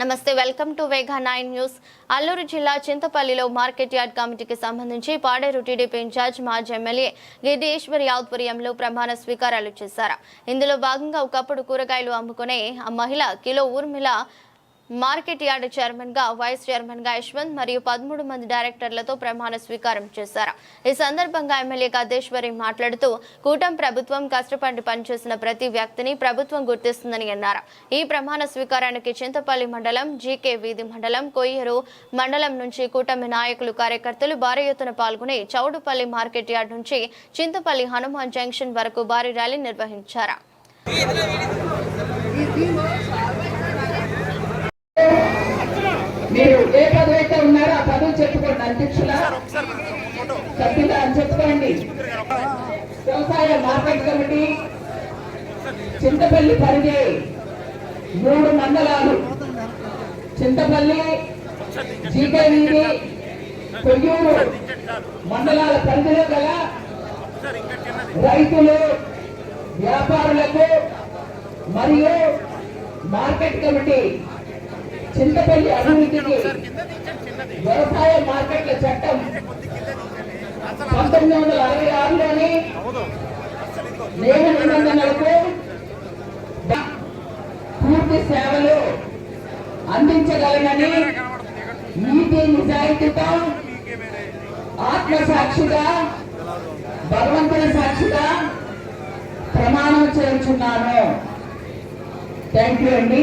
నమస్తే welcome to Vega nine news. Alluru జిల్లా చింతపల్లిలో మార్కెట్ యార్డ్ కమిటీకి సంబంధించి పాడేరు టీడీపీ ఇన్ఛార్జ్ మాజీ ఎమ్మెల్యే గిరీశ్వరి ఆధ్వర్యంలో ప్రమాణ స్వీకారాలు చేశారు. ఇందులో భాగంగా ఒకప్పుడు కూరగాయలు అమ్ముకునే ఆ మహిళ కిలో ఊర్మిళ మార్కెట్ యార్డ్ చైర్మన్గా వైస్ చైర్మన్గా యశ్వంత్ మరియు పదమూడు మంది డైరెక్టర్లతో ప్రమాణ స్వీకారం చేశారు. ఈ సందర్భంగా ఎమ్మెల్యే గద్దేశ్వరి మాట్లాడుతూ కూటమి ప్రభుత్వం కష్టపడి పనిచేసిన ప్రతి వ్యక్తిని ప్రభుత్వం గుర్తిస్తుందని అన్నారు. ఈ ప్రమాణ స్వీకారానికి చింతపల్లి మండలం జీకే వీధి మండలం కొయ్యరు మండలం నుంచి కూటమి నాయకులు కార్యకర్తలు భారీ ఎత్తున పాల్గొని చౌడుపల్లి మార్కెట్ యార్డ్ నుంచి చింతపల్లి హనుమాన్ జంక్షన్ వరకు భారీ ర్యాలీ నిర్వహించారు. మీరు ఏ పదవి అయితే ఉన్నారో ఆ పదవి చెప్పుకోండి అధ్యక్షుల. సభ్యుల అని చెప్పుకోండి. వ్యవసాయ మార్కెట్ కమిటీ చింతపల్లి పరిధి మూడు మండలాలు. చింతపల్లి జీకేవీడి కొయ్యూరు మండలాల పరిధిలో గల రైతులు వ్యాపారులకు మరియు మార్కెట్ కమిటీ. చింతపల్లి అభివృద్ధికి వ్యవసాయ మార్కెట్ల చట్టం పంతొమ్మిది వందల అరవై ఆరులోని నియమ నిబంధనలకు పూర్తి సేవలు అందించగలనని నీతి నిజాయితీతో ఆత్మసాక్షిగా భగవంతుని సాక్షిగా ప్రమాణం చేయించున్నాను. థ్యాంక్ యూ అండి.